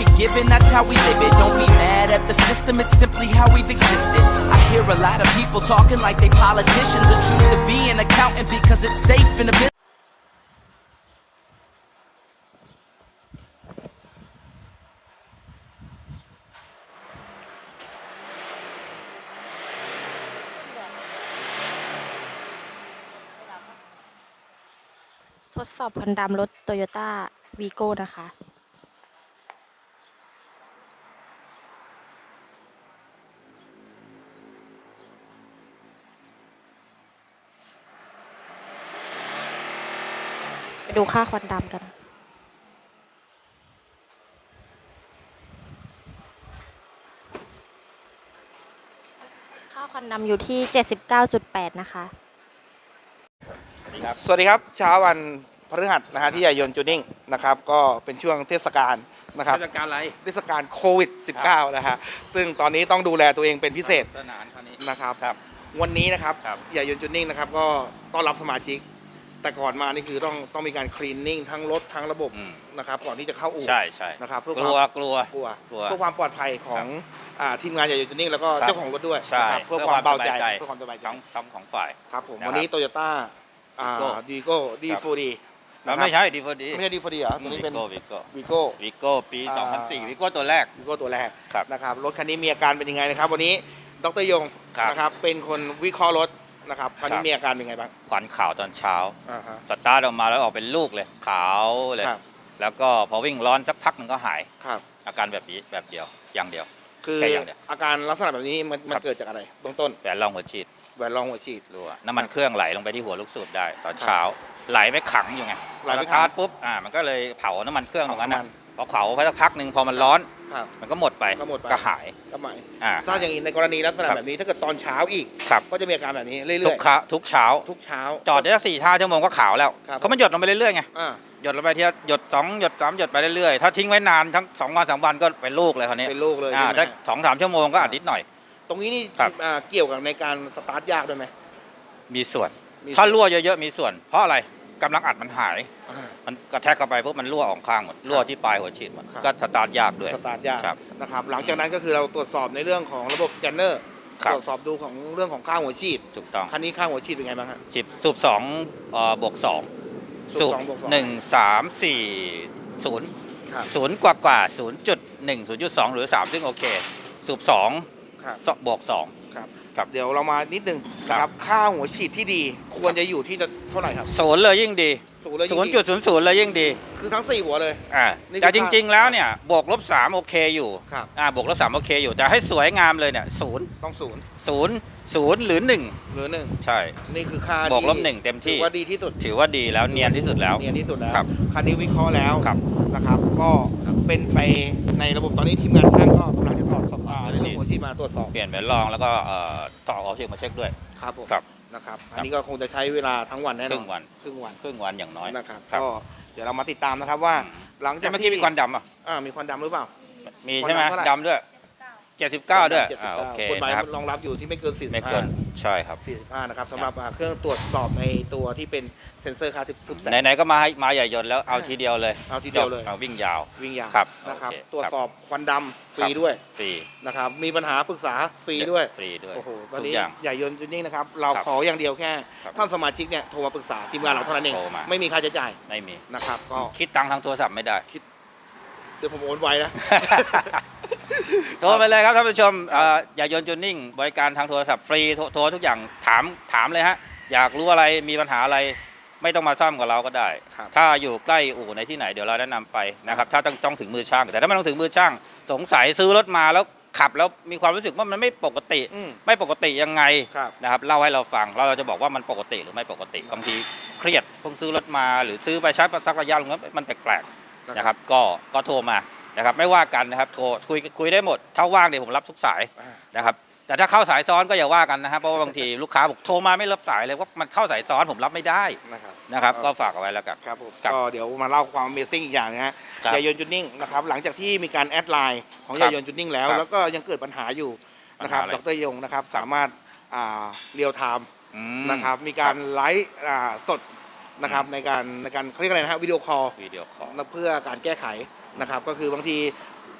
you're given, that's how we live it. Don't be mad at the system, it's simply how we've existed. I hear a lot of people talking like they politicians and choose to be an accountant because it's safe in a business. ทดสอบควันดำรถโตโยต้าวีโก้นะคะ ไปดูค่าควันดำกัน ค่าควันดำอยู่ที่ 79.8 นะคะสวัสดีครับสวัสดีครับเช้าวันพฤหัสนะฮะที่ใหญ่ยนต์จูนิ่งนะครับ ก็เป็นช่วงเทศกาลนะครับเทศกาลอะไรเทศกาลโควิด -19 นะฮะซึ่งตอนนี้ต้องดูแลตัวเองเป็นพิเศษสนานคันนี้นะครับครับ วันนี้นะครับครับ ใหญ่ยนต์จูนิ่งนะครับ ก็ต้อนรับสมาชิก แต่ก่อนมานี่คือต้องต้องมีการคลีนนิ่งทั้งรถทั้งระบบอืม นะครับก่อนที่จะเข้าอู่ใช่ใช่นะครับเพื่อกลัวความกลัว กลัวกลัวเพื่อความปลอดภัยของอ่าทีมงานใหญ่ยนต์จูนิ่งแล้วก็ครับ เจ้าของรถด้วยใช่นะครับเพื่อความเบาใจสบยเพื่อความสบายใจทั้งทั้งของฝ่าย ครับผมนะครับวันนี้โตโยต้าอ่า Vigo ดีโก้ดีครับโฟดีแล้วไม่ใช่ดีพอดีไม่ใช่ดีโฟดีเหรอตัวนี้เป็นวิโก้วีโก้ วิโก้ปี อ่า 2004วิโก้ตัวแรก วีโก้ตัวแรกครับนะครับรถคันนี้มีอาการเป็นยังไงนะครับ วันนี้ดรยงครับ นะครับเป็นคนวิเคราะห์รถ นะครับคันนี้ครับมีอาการเป็นไงบ้างขวัญขาวตอนเช้าอ่าฮะ สตาร์ทออกมาแล้วออกเป็นลูกเลย ขาวเลย ครับ แล้วก็พอวิ่งร้อนสักพักหนึงก็หาย ครับ อาการแบบนี้แบบเดียวอย่างเดียว คือแค่อย่างเดียวอาการลักษณะแบบนี้มันมันครับ เกิดจากอะไรเบื้องต้นแหวนรองหัวฉีดแหวนรองหัวฉีด รั่วน้ำมันเครื่องไหลลงไปที่หัวลูกสูบได้ตอนครับเช้า ไหลไปขังอยู่ไงไหลไปพอขังสตาร์ทปุ๊บอ่ามันก็เลยเผาน้ำมันเครื่องตรงนั้นเผานะน้ำมันพอเผาไปสักพักหนึ่งพอมันร้อน ครับ มันก็หมดไปก็หมดไปก็หายก็หมายอ่า ถ้าอย่างนี้ในกรณีลักษณะครับ แบบนี้ถ้าเกิดตอนเช้าอีก ครับ ก็จะมีอาการแบบนี้เรื่ทุอยกขาทุกเช้า ๆทุกเช้า จอดได้สักสี่ห้าชั่วโมงก็ขาวแล้วครับ เขามันหยดลงไปเรื่อยๆไงอ่าหยดลงไปทีละหยดสองหยดสามหยดไปเรื่อยๆถ้าทิ้งไว้นานทั้งสองวันสามวันก็เป็นลูกเลยคราวนี้เป็นลูกเลยอ่าใช่ไหมถ้าฮะสองสามชั่วโมงก็อาจนิดหน่อย ตรงนี้นี่ครับ อ่าเกี่ยวกับในการสตาร์ทยากด้วยไหมมีส่วน มีถ้ารั่วเยอะๆมีส่วน เพราะอะไร กำลังอัดมันหายอ่ามันกระแทกเข้าไปปุ๊บมันรั่วออกข้างหมดรั่วที่ปลายหัวฉีดหมดครับ ก็สตาร์ทยากด้วย สตาร์ทยากครับนะครับ หลังจากนั้นก็คือเราตรวจสอบในเรื่องของระบบสแกนเนอร์ครับ ตรวจสอบดูของเรื่องของค่าหัวฉีดถูกต้องคันนี้ค่าหัวฉีดเป็นไงบ้างฮะ สิบสูบสองเอ่อบวกสองสูสูบบสองบวกสอง หนึ่งสามสี่ศูนย์ครับศูนย์กว่ากว่าศูนย์จุดหนึ่งศูนย์จุดสองหรือสามซึ่งโอเค สูบสองครับสบวกสอง ครับ ครับเดี๋ยวเรามานิดนึงครับ นะครับค่าหัวฉีดที่ดีควรจะอยู่ที่เท่าไหร่ครับศูนย์เลยยิ่งดีศูนย์เลยศูนย์จุดศูนย์ศูนย์เลยยิ่งดีคือทั้งสี่หัวเลย อ่านี่คือแต่จริง ๆ แล้วค่าเนี่ยบวกลบสามโอเคอยู่ครับ อ่าบวกลบสามโอเคอยู่แต่ให้สวยงามเลยเนี่ยศูนย์ต้องศูนย์ศูนย์ศูนย์หรือหนึ่งหรือหนึ่งใช่ นี่คือค่าบวกลบที่หนึ่งเต็มที่ ถือว่าดีที่สุด ถือว่าดีแล้วเนียนที่สุดแล้ว เนียนที่สุดแล้วครับคันนี้วิเคราะห์แล้วครับ นะครับ ก็เป็นไปในระบบตอนนี้ทีมงานช่างก็กำลังจะถอดสอบ ตรวจสอบเปลี่ยนแหวนรองแล้วก็เอ่อต่อเอาเชือกมาเช็คด้วย ครับผมครับนะครับ อันนี้ก็คงจะใช้เวลาทั้งวันแน่นอนครึ่งวัน ครึ่งวันครึ่งวันอย่างน้อย นะครับครับ ก็เดี๋ยวเรามาติดตามนะครับว่าอืมหลังจาแต่กเมื่อกี้มีควันดำอะอ่ามีควันดำหรือเปล่า มีใช่ไหมควันดำเท่าไหร่ ดำด้วยเจ็ดสิบเก้าด้วย79อ่าโอเคกฎหมายนะครับรองรับอยู่ที่ไม่เกิน45 ไม่เกินใช่ครับ 45นะครับสำหรับอ่าเครื่องตรวจสอบในตัวที่เป็น เซ็นเซอร์ค่าทุบแสง ไหนๆก็มาให้มาใหญ่ยนต์แล้วเอาทีเดียวเลยเอาทีเดียวเลยจบเอาวิ่งยาว วิ่งยาวครับนะครับ โอเค ตรวจครับสอบควันดำฟรีด้วยฟรีนะครับ มีปัญหาปรึกษาฟรีด้วย ฟรีด้วยโอ้โห ตอนทุกนี้อย่าง ใหญ่ยนต์จูนิ่งนะครับ เราครับขออย่างเดียวแค่ ครับท่านสมาชิกเนี่ยโทรมาปรึกษาทีมงานเราเท่านั้นเอง โทรมา ไม่มีค่าใช้จ่ายไม่มี นะครับ ก็ คิดตังค์ทางโทรศัพท์ไม่ได้ เดี๋ยวผมโอนไวนะ โทรไปเลยครับท่านผู้ชมเอ่ออย่ายนต์จูนิ่ง บริการทางโทรศัพท์ฟรีโทรโทรทุกอย่างถามถามเลยฮะ อยากรู้อะไรมีปัญหาอะไร ไม่ต้องมาซ่อมกับเราก็ได้ ครับถ้าอยู่ใกล้อู่ในที่ไหนเดี๋ยวเราแนะนำไปนะครับ ถ้าต้องต้องถึงมือช่าง แต่ถ้าไม่ต้องถึงมือช่าง สงสัยซื้อรถมาแล้วขับแล้วมีความรู้สึกว่ามันไม่ปกติ อืมไม่ปกติยังไงครับ นะครับเล่าให้เราฟังเราเราจะบอกว่ามันปกติหรือไม่ปกติบางทีเครียดเพิ่งซื้อรถมา หรือซื้อไปใช้สักระยะหนึงแล้วมันแปลกๆนะครับ ก็ก็โทรมานะครับ ไม่ว่ากันนะครับโทรคุยคุยได้หมดถ้าว่างเดี๋ยวผมรับทุกสาย อ่า นะครับ แต่ถ้าเข้าสายซ้อนก็อย่าว่ากันนะครับเพราะว่าบางทีลูกค้าบอกโทรมาไม่รับสายเลยว่ามันเข้าสายซ้อนผมรับไม่ได้นะครับนะครับครับก็ฝากเอาไว้แล้วกัน ครับผมครับก็เดี๋ยวมาเล่าความ Amazing อีกอย่างนะฮะครับยายนต์จูนิ่งนะครับหลังจากที่มีการแอดไลน์ของครับยายนต์จูนิ่งแล้ว ครับแล้วก็ยังเกิดปัญหาอยู่นะครับปัญหาอะไรดรยงนะครับสามารถอ่าเรียลไทม์อืม นะครับมีการไลฟ์อ่าสดนะครับในการในการเขาเรียกอะไรนะฮะวิดีโอคอล วิดีโอคอล เพื่อการแก้ไขนะครับก็คือบางที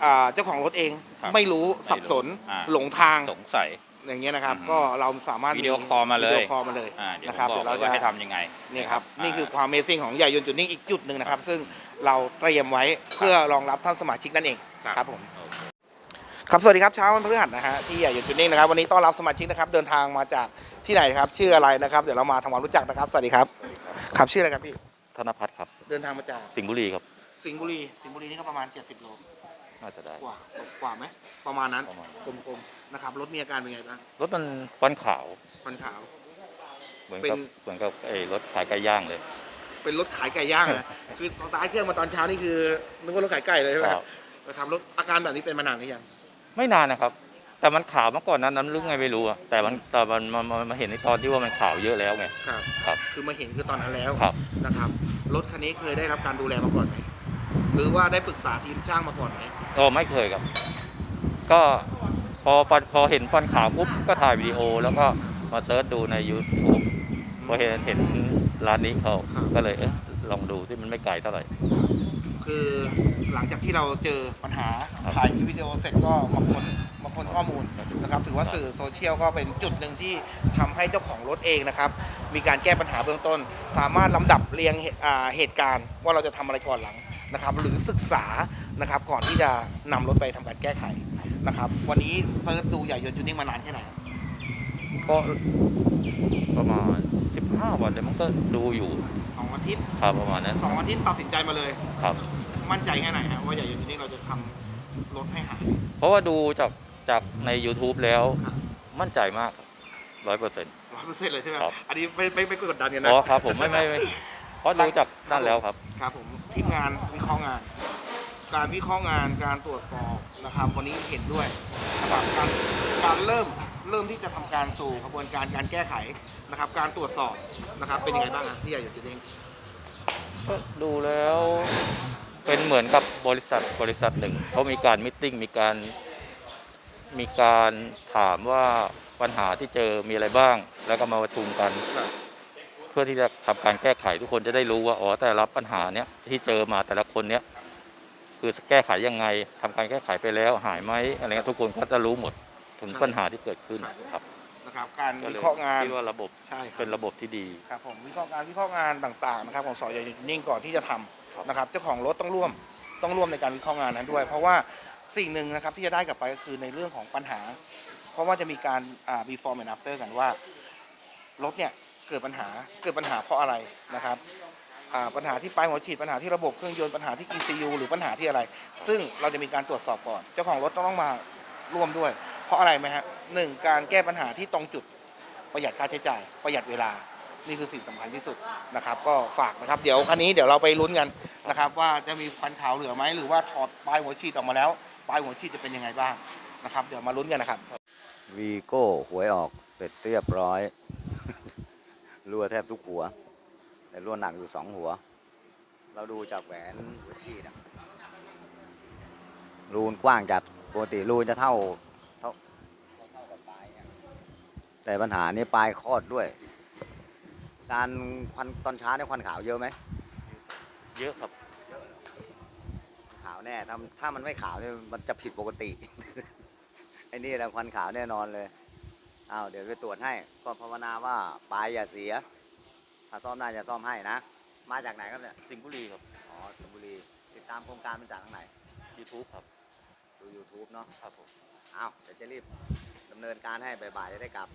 อ่าเจ้าของรถเองครับไม่รู้สับสนอ่า หลงทางสงสัย อย่างเงี้ยนะครับ อืมก็เราสามารถวิดีโอคอลมาเลย วิดีโอคอลมาเลยอ่าเดี๋ยวนะผครับมบอกเดี๋ยวเลเรายจะ ว่าให้ทำยังไงนี่ครับานี่คือความ Amazing ของใหญ่ยนต์จุดนิ่งอีกจุดหนึ่งนะครับ ซึ่งเราเตรียมไว้เพื่อรองรับท่านสมาชิกนั่นเองครับผมโอเคครับสวัสดีครับเช้าวันพฤหัสนะฮะที่ใหญ่ยนต์จุดนิ่งนะครับ วันนี้ต้อนรับสมาชิกนะครับ เดินทางมาจากที่ไหนครับ ชื่ออะไรนะครับ เดี๋ยวเรามาทำความรู้จักนะครับ สวัสดีครับ ครับชื่ออะไรครับพี่ ธนพัฒน์ครับ เดินทางมาจากสิงห์บุรีครับ สิงห์บุรีสิงห์บุรีนี่ก็ประมาณ 70 โลน่าจะได้ กว่ากว่าไหมประมาณนั้นประมาณกลมๆนะครับรถมีอาการเป็นไงบ้างรถมันควันขาวควันขาว เหมือนเป็กับนเหมือนกับไอ้รถขายไก่ย่างเลยเป็นรถขายไก่ย่างนะคือตอนตายเครื่องมาตอนเช้านี่คือนึกว่ารถขายไก่เลยใช่ไหมครับนะครับรถอาการแบบนี้เป็นมานานหรือยังไม่นานนะครับ แต่มันขาวมาก่อนนั้นนั้นลึกไงไม่รู้อะแต่มันแต่มันมันมันมาเห็นในตอนที่ว่ามันขาวเยอะแล้วไงครับ ครับ คือมาเห็นคือตอนนั้นแล้วครับ นะครับรถคันนี้เคยได้รับการดูแลมาก่อนไหม หรือว่าได้ปรึกษาทีมช่างมาก่อนไหมก็ไม่เคยครับ ก็พอพอพอเห็นควันขาวปุ๊บก็ถ่ายวิดีโอ แล้วก็มาเซิร์ชดูใน YouTube พอเห็นเห็นร้านนี้เขาก็เลยเอะลองดูที่มันไม่ไกลเท่าไหร่ คือหลังจากที่เราเจอปัญหาครับถ่ายคลิปวิดีโอเสร็จก็มาค้นมาค้นข้อมูลนะครับถือว่าสื่อโซเชียลก็เป็นจุดหนึ่งที่ทำให้เจ้าของรถเองนะครับ มีการแก้ปัญหาเบื้องต้น สามารถลำดับเรียงเหตุอ่าเหตุการณ์ว่าเราจะทำอะไรก่อนหลัง นะครับหรือศึกษานะครับก่อนที่จะนำรถไปทำการแก้ไขนะครับวันนี้เซิร์ชดูใหญ่ยนต์จูนิ่งมานานแค่ไหนก็ประมาณ 15 วันแต่มันก็ดูอยู่สองอาทิตย์ครับประมาณนั้นสองอาทิตย์ตัดสินใจมาเลยครับ มั่นใจแค่ไหนฮะว่าใหญ่ยนต์จูนิ่งเราจะทำรถให้หายเพราะว่าดูจากจากใน YouTube แล้วครับมั่นใจมากร้อยเปอร์เซ็นต์ร้อยเปอร์เซ็นต์เลยใช่ไหมครับอันนี้ไม่ไม่ไม่กดดันกันนะอ๋อครับผมไม่ไม่ไม่ เพราะดูจากนั่นแล้วครับ ครับผมทีมงานวิเคราะห์งาน การวิเคราะห์งานการตรวจสอบนะครับ วันนี้เห็นด้วยนะครับการการเริ่มเริ่มที่จะทำการสู่กระบวนการการแก้ไขนะครับ การตรวจสอบนะครับ เป็นยังไงบ้างฮะที่ใหญ่อยู่จุดนี้ก็ดูแล้วเป็นเหมือนกับบริษัทบริษัทหนึ่งเขามีการมิทติ้งมีการมีการถามว่าปัญหาที่เจอมีอะไรบ้าง แล้วก็มาประชุมกัน เพื่อที่จะทำการแก้ไขทุกคนจะได้รู้ว่าอ๋อแต่ละปัญหาเนี้ยที่เจอมาแต่ละคนเนี้ยคือแก้ไขยังไงทำการแก้ไขไปแล้วหายไหมอะไรเงี้ยทุกคนก็จะรู้หมดถึงปัญหาที่เกิดขึ้นครับนะครับการก็วิเลยเคราะห์งานคิดว่าระบบใช่ครับเป็นระบบที่ดีครับผมวิเคราะห์งานวิเคราะห์งานต่างๆนะครับของสอยอยู่นิ่งก่อนที่จะทำนะครับเจ้าของรถต้องร่วมต้องร่วมในการวิเคราะห์งานนั้นด้วย เพราะว่าสิ่งหนึ่งนะครับที่จะได้กลับไปก็คือในเรื่องของปัญหา เพราะว่าจะมีการอ่า before and after กันว่า รถเนี่ยเกิดปัญหาเกิดปัญหาเพราะอะไรนะครับปัญหาที่ปลายหัวฉีดปัญหาที่ระบบเครื่องยนต์ปัญหาที่ ECU หรือปัญหาที่อะไร ซึ่งเราจะมีการตรวจสอบก่อน เจ้าของรถต้องมาร่วมด้วย เพราะอะไรไหมฮะหนึ่งการแก้ปัญหาที่ตรงจุดประหยัดค่าใช้จ่าย ประหยัดเวลานี่คือสิ่งสำคัญที่สุดนะครับ ก็ฝากนะครับ เดี๋ยวคันนี้เดี๋ยวเราไปลุ้นกันนะครับ ว่าจะมีควันขาวเหลือไหมหรือว่าถอดปลายหัวฉีดออกมาแล้วปลายหัวฉีดจะเป็นยังไงบ้างนะครับ เดี๋ยวมาลุ้นกันนะครับวีโก้หวยออกเสร็จเรียบร้อย รั่วแทบทุกหัว แต่รั่วหนักอยู่สองหัว เราดูจากแหวนหัวฉีดอะรูนกว้างจัดปกติรูนจะเท่าเท่าเท่ากับปลายแต่ปัญหานี้ปลายคลอดด้วย การควันตอนเช้าเนี่ยควันขาวเยอะไหมเยอะครับขาวแน่ถ้าถ้ามันไม่ขาวเนี่ยมันจะผิดปกติไอ้นี่แหละควันขาวแน่นอนเลย อ้าวเดี๋ยวไปตรวจให้ ก็ภาวนาว่าปลายอย่าเสีย ถ้าซ่อมได้จะซ่อมให้นะ มาจากไหนครับเนี่ย สิงห์บุรีครับอ๋อสิงห์บุรีติดตามโครงการมาจากทางไหน YouTube ครับ ดู YouTube เนาะครับผมอ้าวเดี๋ยวจะรีบดำเนินการให้บ่ายๆจะได้กลับ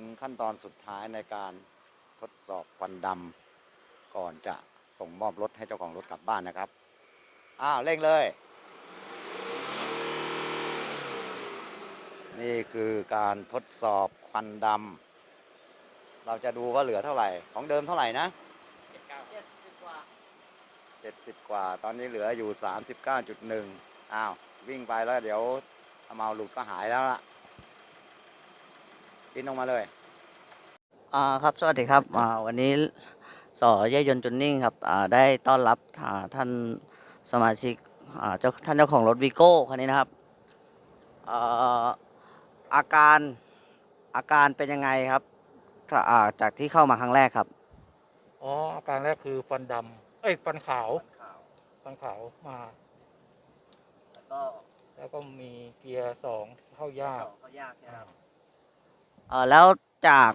งขั้นตอนสุดท้ายในการทดสอบควันดำก่อนจะส่งมอบรถให้เจ้าของรถกลับบ้านนะครับ อ้าวเร่งเลย นี่คือการทดสอบควันดำเราจะดูว่าเหลือเท่าไหร่ ของเดิมเท่าไหร่นะเจ็ดสิบกว่า ตอนนี้เหลืออยู่สามสิบเก้าจุดหนึ่งอ้าว วิ่งไปแล้วเดี๋ยวถ้าเมาหลุดก็หายแล้วล่ะ กินออกมาเลยอ่าครับสวัสดีครับอ่าวันนี้สอเยยยนต์จุนนิ่งครับอ่าได้ต้อนรับอ่าท่านสมาชิกอ่าเจ้าท่านเจ้าของรถวีโก้คันนี้นะครับอ่าอาการอาการเป็นยังไงครับถ้าอ่าจากที่เข้ามาครั้งแรกครับ อ๋ออาการแรกคือฟันดำเอ้ยฟันขาวฟันขาวมา แล้วก็แล้วก็มีเกียร์สองเข้ายากก็ยากนะครับ เอ่อแล้วจาก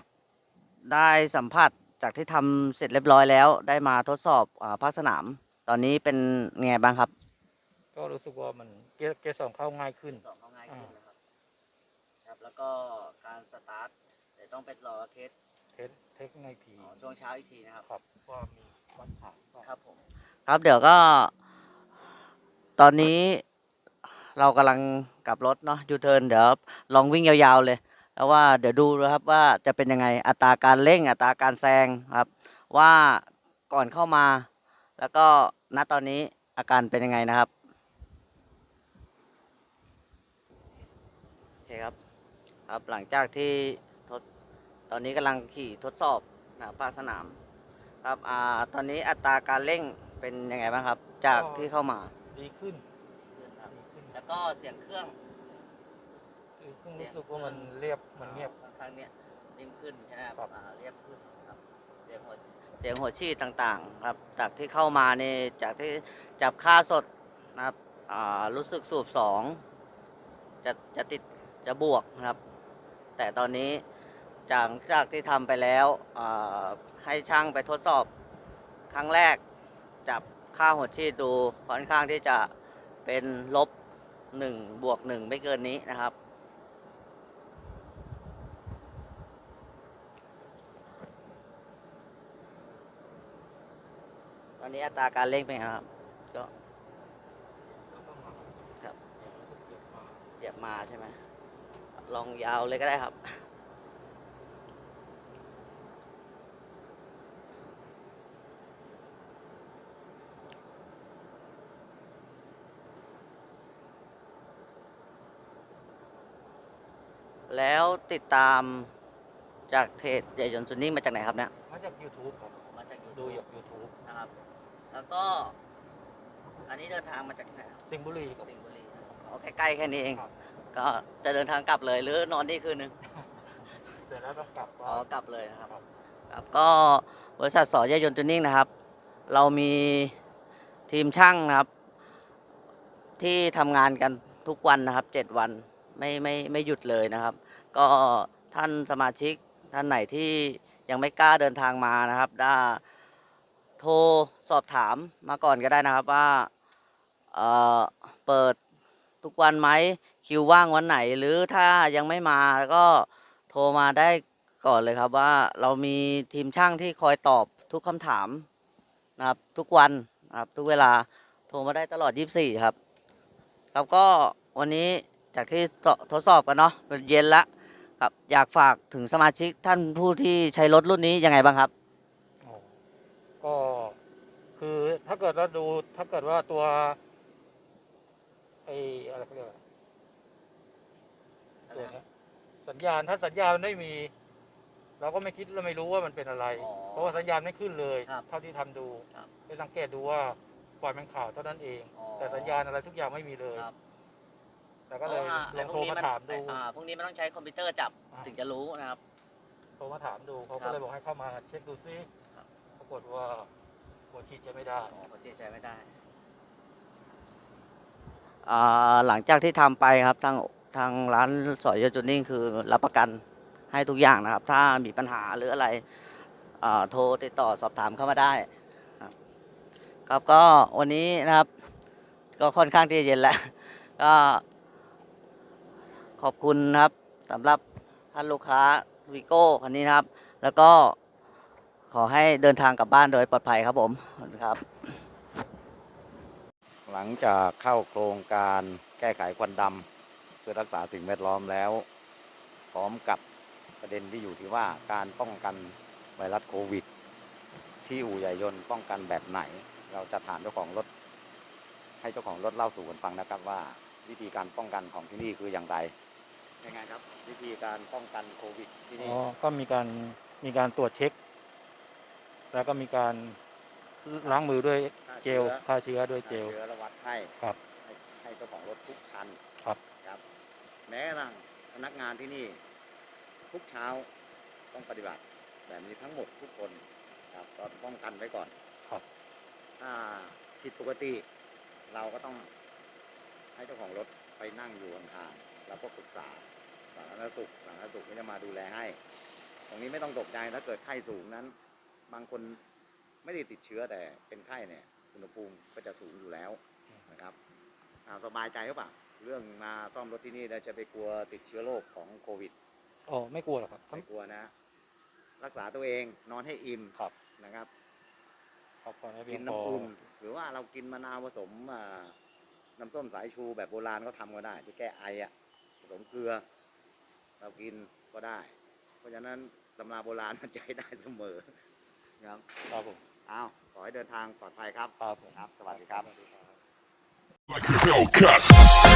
ได้สัมผัสจากที่ทำเสร็จเรียบร้อยแล้ว ได้มาทดสอบอ่าภาคสนาม ตอนนี้เป็นไงบ้างครับก็รู้สึกว่ามันเกียร์เกียร์สองเข้าง่ายขึ้น สอบเขาง่ายขึ้นอ่านะครับครับ แล้วก็การสตาร์ทเดี๋ยวต้องไปรอเทสเทสเทคในพีอ๋อช่วงเช้าอีกทีนะครับ ครับว่ามีฟันขาวก็ครับผม ครับเดี๋ยวก็ ตอนนี้เรากำลังกลับรถเนาะยูเทิร์นเดี๋ยวลองวิ่งยาวๆเลย แล้วว่าเดี๋ยวดูนะครับว่าจะเป็นยังไงอัตราการเร่งอัตราการแซงครับ ว่าก่อนเข้ามา แล้วก็ณตอนนี้อาการเป็นยังไงนะครับโอเคครับครับหลังจากที่ทดตอนนี้กำลังขี่ทดสอบนะครับภาคสนามครับอ่าตอนนี้อัตราการเร่งเป็นยังไงบ้างครับ จากที่เข้ามาดีขึ้นครับดีขึ้นแล้วก็เสียงเครื่อง ดีขึ้นรู้สึกว่ามันเรียบมันเงียบค่อนข้างเนี้ยนิ่มขึ้นใช่ไหมครับครับ อ่าเรียบขึ้นครับ เสียงหัวเสียงหัวชีดต่างๆ ครับ จากที่เข้ามานี่จากที่จับค่าสดนะครับอ่ารู้สึกสูบสองจะจะติดจะบวกนะครับ แต่ตอนนี้จากจากที่ทำไปแล้วอ่าให้ช่างไปทดสอบครั้งแรก จับค่าหัวชีดดูค่อนข้างที่จะเป็นลบหนึ่งบวกหนึ่งไม่เกินนี้นะครับ นนี้อัตราการเร่งเป็นไงครับ ก็ครับเหยียบมาใช่ไหมลองยาวเลยก็ได้ครับแล้วติดตามจากเพจใหญ่จนซุนนิ่งมาจากไหนครับเนี่ย มาจาก YouTube ครับ มาจากดู YouTube จาก YouTube นะครับ แล้วก็ อันนี้เดินทางมาจากที่ไหนครับสิงห์บุรีครับ สิงห์บุรีเอาใกล้ๆแค่นี้เอง ครับ ก็จะเดินทางกลับเลยหรือนอนนี่คืนนึงเสร็จแล้วต้องกลับอ๋ก็อกลับเลยนะครับครับ ครับก็บริษัทสอยยนต์จูนิ่งนะครับ เรามีทีมช่างนะครับ ที่ทำงานกันทุกวันนะครับเจ็ดวันไม่ไม่ไม่หยุดเลยนะครับ ก็ท่านสมาชิกท่านไหนที่ยังไม่กล้าเดินทางมานะครับ ได้ โทรสอบถามมาก่อนก็ได้นะครับว่าเอ่อเปิดทุกวันไหมคิวว่างวันไหน หรือถ้ายังไม่มาก็โทรมาได้ก่อนเลยครับว่าเรามีทีมช่างที่คอยตอบทุกคำถามนะครับทุกวันนะครับทุกเวลาโทรมาได้ตลอด 24 ครับ ครับก็วันนี้จากที่ทดสอบกันเนาะเป็นเย็นละครับอยากฝากถึงสมาชิกท่านผู้ที่ใช้รถรุ่นนี้ยังไงบ้างครับ อ๋อก็คือถ้าเกิดว่าดูถ้าเกิดว่าตัวไออะไรเขาเรียกอะไรตัวเนี้ยสัญญาณถ้าสัญญาณมันไม่มี เราก็ไม่คิดเราไม่รู้ว่ามันเป็นอะไร อ๋อเพราะว่าสัญญาณไม่ขึ้นเลย ครับเท่าที่ทำดูครับไปสังเกตดูว่าปล่อยมันข่าวเท่านั้นเอง อ๋อ แต่สัญญาณอะไรทุกอย่างไม่มีเลย ครับแต่ก็เลยพราะว่าลองโทรมาถามดู อ่าพวกนี้มันต้องใช้คอมพิวเตอร์จับอ่า ถึงจะรู้นะครับ โทรมาถามดูเขาครัก็บเลยบอกให้เข้ามาเช็คดูซิครับ ปรากฏว่า หัวฉีดใช้ไม่ได้อ๋อเขาชี้ใช้ไม่ได้ หลังจากที่ทำไปครับทางทางร้านสอยยจูนิ่งคือรับประกันให้ทุกอย่างนะครับ ถ้ามีปัญหาหรืออะไรโทรติดต่อสอบถามเข้ามาได้ครับก็วันนี้นะครับ ก็ค่อนข้างที่จะเย็นแล้วก็ขอบคุณนะครับสำหรับท่านลูกค้าวีโก้คันนี้นะครับ แล้วก็ ขอให้เดินทางกลับบ้านโดยปลอดภัยครับผมขอบคุณครับ หลังจากเข้าโครงการแก้ไขควันดำเพื่อรักษาสิ่งแวดล้อมแล้ว พร้อมกับประเด็นที่อยู่ที่ว่าการป้องกันไวรัสโควิด ที่อู่ใหญ่ยนต์ป้องกันแบบไหน เราจะถามเจ้าของรถ ให้เจ้าของรถเล่าสู่กันฟังนะครับว่า วิธีการป้องกันของที่นี่คืออย่างไรยังไงครับ วิธีการป้องกันโควิดที่นี่ อ๋อก็มีการมีการตรวจเช็ค แล้วก็มีการล้างมือด้วยเจลฆ่าเชื้อด้วยเจลฆ่าเชื้อและวัดไข้ครับให้ให้เจ้าของรถทุกคันครับครับ แม้กระทั่งพนักงานที่นี่ ทุกเช้าต้องปฏิบัติ แบบนี้ทั้งหมดทุกคนครับก็ป้องกันไว้ก่อนครับ ถ้าผิดปกติ เราก็ต้องให้เจ้าของรถไปนั่งอยู่ห่างๆแล้วก็ปรึกษาสาธารณสุขสาธารณสุขก็จะมาดูแลให้ ตรงนี้ไม่ต้องตกใจถ้าเกิดไข้สูงนั้น บางคนไม่ได้ติดเชื้อแต่เป็นไข้เนี่ยอุณหภูมิก็จะสูงอยู่แล้วนะครับอ่าสบายใจหรือเปล่าเรื่องมาซ่อมรถที่นี่แล้วจะไปกลัวติดเชื้อโรคของโควิดอ๋อไม่กลัวหรอกครับไม่กลัวนะ รักษาตัวเองนอนให้อิ่มครับนะครับขอบคุณให้เพีกิยนงพอน้ำอุ่นหรือว่าเรากินมะนาวผสมอ่าน้ำส้มสายชูแบบโบราณก็ทำก็ได้ที่แก้ไออะผสมเกลือ เรากินก็ได้ เพราะฉะนั้นตำราโบราณมันใช้ได้เสมอ ครับครับผมอ้าวขอให้เดินทางปลอดภัยครับครับผมครับ สวัสดีครับ like a Hellcat.